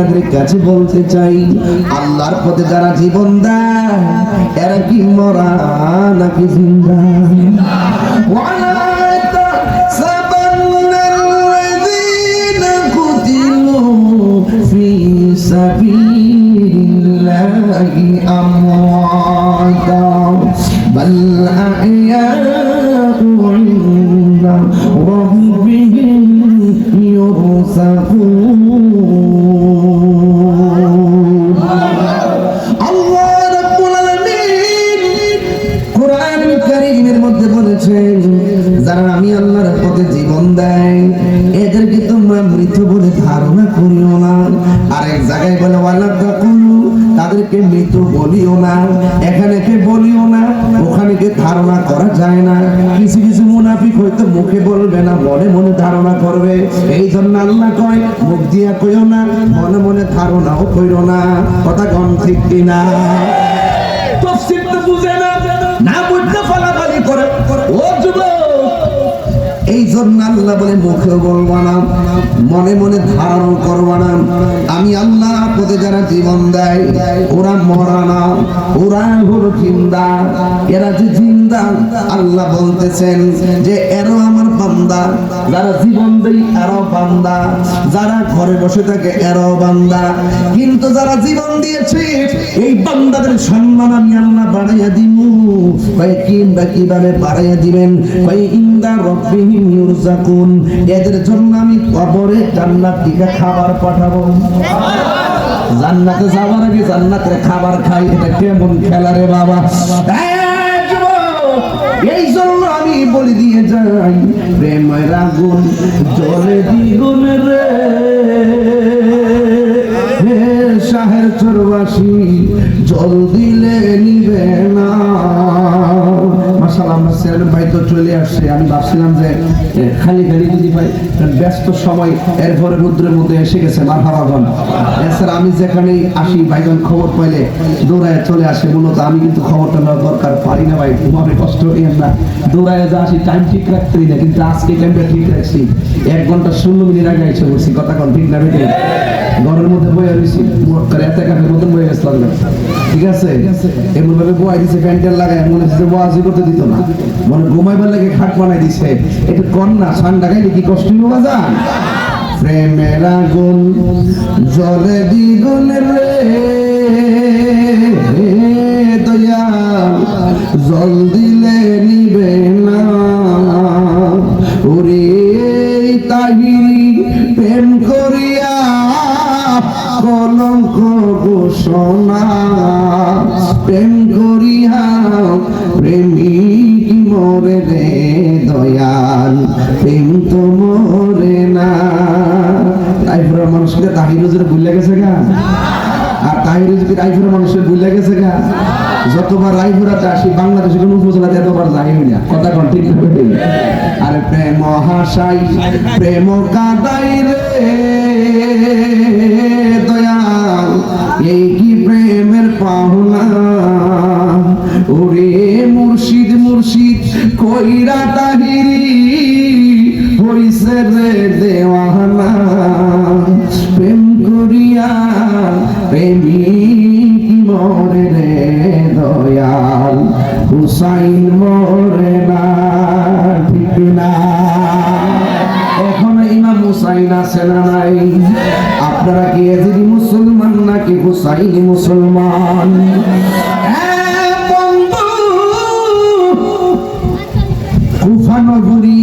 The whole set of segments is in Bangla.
আপনাদের কাছে বলতে চাই আল্লাহর পথে যারা জীবন দেয় এরা কি মরা নাকি জিন্দা? তাদেরকে মৃত বলিও না, এখানে কে বলিও না, ওখানে কে ধারণা করা যায় না। কিছু কিছু মুনাফিক হয়তো মুখে বলবে না, মনে মনে ধারণা করবে। এই জন্য আল্লাহ কয়, মুখ দিয়া কইও না, মনে মনে ধারণাও কইরো না। কথা কন ঠিক কিনা? তো না না বুঝতে করে। এই জন্য আল্লাহ বলে মুখে বলব না। মনে মনে ধারণ করবা না আমি আল্লাহ পথে যারা জীবন দেয়, ওরা মরা না ওরা হলো জিন্দা। এরা যে জিন্দা, আল্লাহ বলতেছেন যে, এরা আমার বান্দা, যারা জীবন দেই এরও বান্দা, যারা ঘরে বসে থাকে এরও বান্দা। কিন্তু যারা জীবন দিয়েছে, এই বান্দাদের সম্মান আমি আল্লাহ বাড়াইয়া দিমু। ভাই কিংবা কীভাবে বাড়াইয়া দিবেন? ভাই ইন্দা রব্বিহিম ইউরজাকুন। এদের জন্য আমি কবরে জান্নাত থেকে খাবার পাঠাবো। জান্নাতে যাওয়ার আগে জান্নাতের খাবার খাই, এটা কেমন খেলা রে বাবা? এই জন্য আমি বলে দিয়ে যাই। প্রেমের আগুন জলে দ্বিগুণ রে। হে শাহের চরবাসী, জল দিলে না আমরা ভাই চলে আসছে। আমি ভাবছিলাম যে খালি খালি যদি ভাই ব্যস্ত সময় এরপরে রুদ্রের মধ্যে এসে গেছে মার হাওয়াগন এছাড়া আমি যেখানে আসি ভাইগন খবর পাইলে দৌড়ায় চলে আসে। মূলত আমি কিন্তু খবরটা নেওয়ার দরকার পারি না, ভাই মনে কষ্ট নিয়েন না। দৌড়ায় যা আসি টাইম ঠিক রাখতে না, কিন্তু আজকে টাইমটা ঠিক রাখছি এক ঘণ্টা ষোলো মিনিট আগে এসে বলছি কথা কন, ঠিক না ঘরের মধ্যে বয়ে রয়েছি এত কাঠের মতন বয়ে গেছিলাম। ঠিক আছে? এমন ভাবে দিছে লাগায়, মনে হচ্ছে করতে দিত না। মনে ঘুমাইবার লাগে খাট বানাই দিছে। একটু কন্যা ঠান্ডা গাইলে কি কষ্ট প্রেমের আগুন জলে দ্বিগুণ রে। দয়া, জল দিলে নিবে না। ওরে তাহিরি প্রেম করিয়া কলঙ্ক ঘোষণা তাহির হুজুরে ভুলে গেছে গা। আর তাহির হুজুর মানুষের ভুলে গেছে গা, যতবার রাইফুরাতে আসি বাংলাদেশের কোনো উপজেলাতে এতবার যাই না কথা কন, ঠিক আর প্রেম হাসাই প্রেম কাদাই রে, দয়াল, এই কি প্রেমের পাওনা? ওরে মুর্শিদ মুর্শিদ, কইরা তাহিরি হুসাইন মরে না ঠিক না। এখনও ইমাম হুসাইন আছে না নাই? আপনারা কি এজিদি মুসলমান নাকি হুসাইনি মুসলমান? হ্যাঁ, নগরী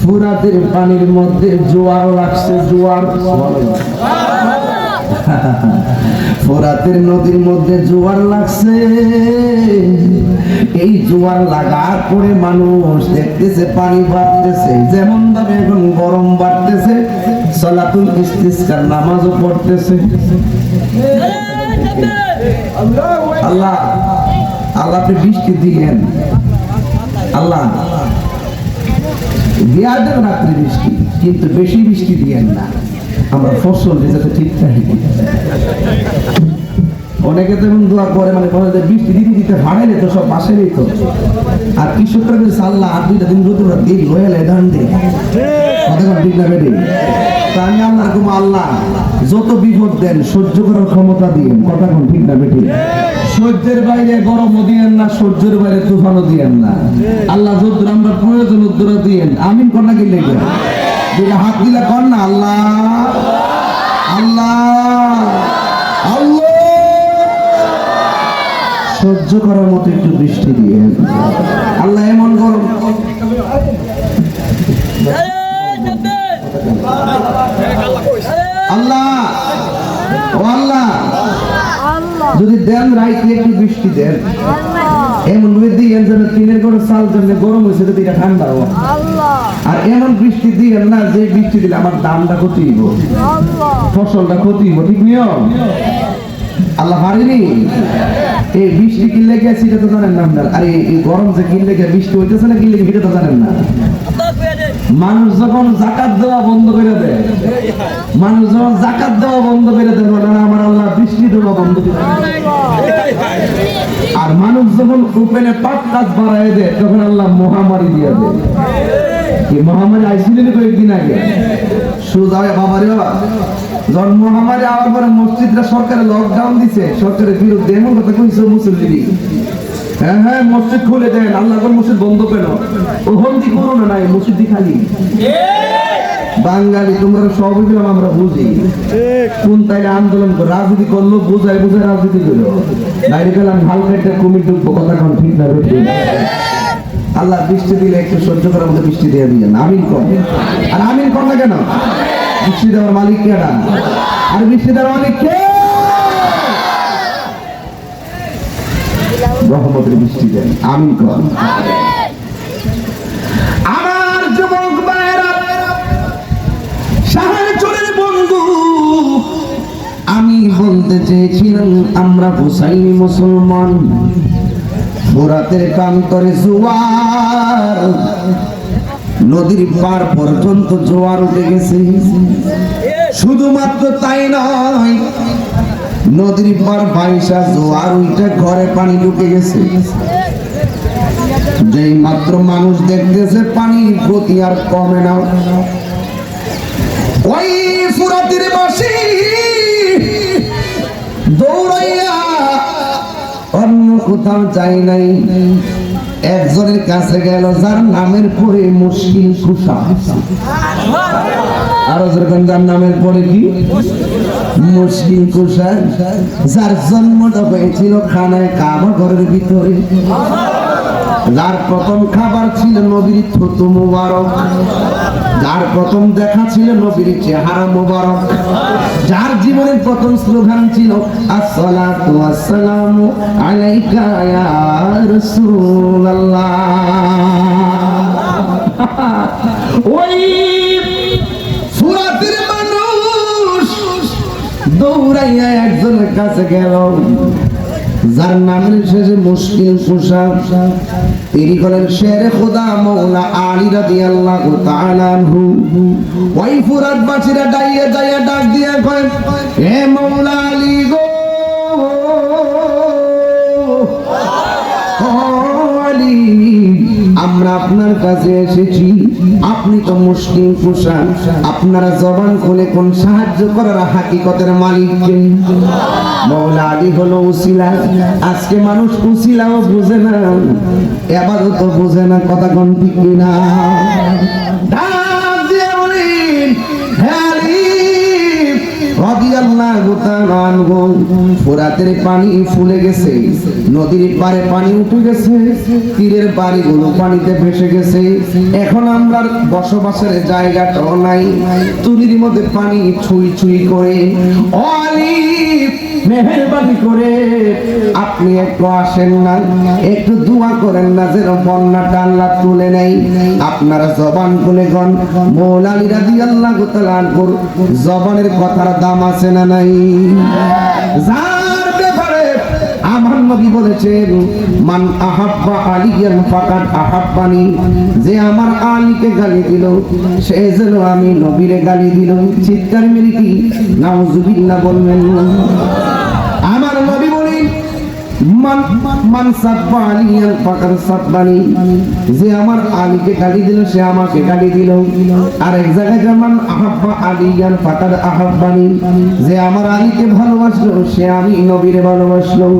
ফুরাতের পানির মধ্যে জোয়ার লাগছে জোয়ার। ফোরাতের নদীর মধ্যে জোয়ার লাগছে। এই জোয়ার লাগার পরে মানুষ দেখতেছে, পানি বাড়তেছে, যেমন ভাবে এখন গরম বাড়তেছে, সলাতুল ইস্তিসকার নামাজও পড়তেছে। আল্লাহ আল্লাহ আপনি বৃষ্টি দিলেন আল্লাহ দিয়া দেন রাত্রি বৃষ্টি, কিন্তু বেশি বৃষ্টি দিয়েন না। আমরা ফসল যাতে ঠিক থাকে। অনেকে তো এমন দোয়া করে মানে বলে যে বৃষ্টি দিতে দিতে ভাড়াইলে তো, সব পাশে তো। আর কৃষকরা বলছে আর দুইটা দিন রোদ দিন এলে ধান দে কতক্ষণ ঠিক না বেডি তা আল্লাহ আল্লাহ, যত বিপদ দেন সহ্য করার ক্ষমতা দিন কতক্ষণ ঠিক না, বেটি? সহ্যের বাইরে দিয়েন না, সহ্যের বাইরে তুফানও দিয়েন না। আল্লাহ যদ্দুর আমরা প্রয়োজন উত্তর দিয়েন। আমিন কন্যা কি লেগে যেটা হাত দিলে কর না, আল্লাহ। আল্লাহ। আল্লাহ। সহ্য করার মতো একটু বৃষ্টি দিয়ে। আল্লাহ এমন গরম আল্লাহ। আল্লাহ। যদি দেন রাইতে একটু বৃষ্টি দেন। এমন ভাবে দিয়েন যেন তিনের কোনো চাল জন্য গরম হয়েছে যদি এটা ঠান্ডা হয় আর এমন বৃষ্টি দিয়েন না যে বৃষ্টি দিলে আমার দামটা ক্ষতি হইব। ফসলটা ক্ষতি হইব ঠিক নিয়ম? আল্লাহ পারেনি? এই বৃষ্টি কিনলে গেছে এটা তো জানেন না আপনার। আর এই- এই গরম যে কিনলে গিয়ে বৃষ্টি হইতেছে না কিনলে এটা তো জানেন না। মানুষ যখন জাকাত দেওয়া বন্ধ করে দেয়, মানুষ যখন জাকাত দেওয়া বন্ধ করে দেয়, বলে আমার আল্লাহ বৃষ্টি দেওয়া বন্ধ করে। আর মানুষ যখন উপেনে পাপ কাজ বাড়ায় দেয়, তখন আল্লাহ মহামারী দিয়ে দেয়। মহামারী আইছিলেন কয়েকদিন আগে? বাবারে, যখন মহামারী আওয়ার পরে মসজিদটা সরকারে লকডাউন দিছে, সরকারের বিরুদ্ধে এমন কথা কইছে হ্যাঁ হ্যাঁ মসজিদ খুলে দেন, আল্লাহ মসজিদ বন্ধ পেল না নাই মসজিদ খালি। বাঙালি, তোমরা আমরা বুঝি। কোন তাইলে আন্দোলন রাজনীতি করল রাজনীতি করল। গেলাম হালকা একটা কুমির ঠিক না আল্লাহ বৃষ্টি দিলে একটু সহ্য করার মতো বৃষ্টি দিয়ে দিলেন আমিন কর। আর আমিন কর না কেন? বৃষ্টি দেওয়ার মালিক কেডা আর বৃষ্টি দেওয়ার মালিক কে? রহমতের বৃষ্টি দেন আমিন কর। আমার যুবক বন্ধু আমি বলতে চেয়েছিলাম আমরা হুসাইনি মুসলমান। ফোরাতের কান্তরে জোয়ার নদীর পার পর্যন্ত জোয়ার উঠে গেছে। শুধুমাত্র তাই নয় নদীর পার বাইশা জোয়ার উঠে ঘরে পানি ঢুকে গেছে। যেই মাত্র মানুষ দেখতেছে, পানির গতি আর কমে না। ওই ফুরাতির বাসি দৌড়াইয়া অন্য কোথাও যাই নাই। একজনের কাছে গেল, যার নামের পরে মুশকিল খুশা আরও যার নামের পরে কি? মুশকিল কুষা যার জন্মটা হয়েছিল খানায় কাবা ঘরের ভিতরে। যার প্রথম খাবার ছিল নবীর থুতু মুবারক। যার প্রথম দেখা ছিল নবীর চেহারা মুবারক। যার জীবনের প্রথম স্লোগান ছিল, আসসালাতু ওয়াসসালামু আলাইকা ইয়া রাসূলুল্লাহ। ওই কাছে গেল। যার নামের শেষে মুশকিল তিনি শেরে খোদা মৌলা আলী রাদিয়াল্লাহু তাআলা আনহু। ওই ফুরাত ডাইয়া যাইয়া ডাক কয় হে মৌলা গো। আমরা আপনার কাছে এসেছি। আপনি তো মুশকিল কুশান আপনারা জবান খুলে কোন সাহায্য করার হাকিকতের মালিককে? আজকে মানুষ বুঝে না, এবারও বুঝে না কথা কোন ফোরাতের পানি ফুলে গেছে, নদীর পারে পানি উঠে গেছে, তীরের বাড়িগুলো পানিতে ভেসে গেছে। এখন আমরা বসবাসের জায়গাটাও নাই, তুলির মধ্যে পানি ছুঁই ছুঁই করে। আলী মেহেরবানি করে। আপনি একটু আসেন না, একটু দোয়া করেন না, যেন বন্যাটা আল্লাহ তুলে নেই আপনারা জবান খুলে গন মৌলালী রাদি আল্লাহ জবানের কথার দাম আছে না নাই? আমার বলেছেন, মান যে আমার গালি যেন আমি গালি বলবেন। মান মান সাব্বা আলিয়ান ফাকার সাব্বানি। যে আমার আলীকে গালি দিল, সে আমাকে গালি দিল। আর এক জায়গায় যেমন আহাব্বা আলিয়ান ফাকার আহাব্বানি। যে আমার আলীকে ভালোবাসলো, সে আমি নবীরে ভালোবাসলো।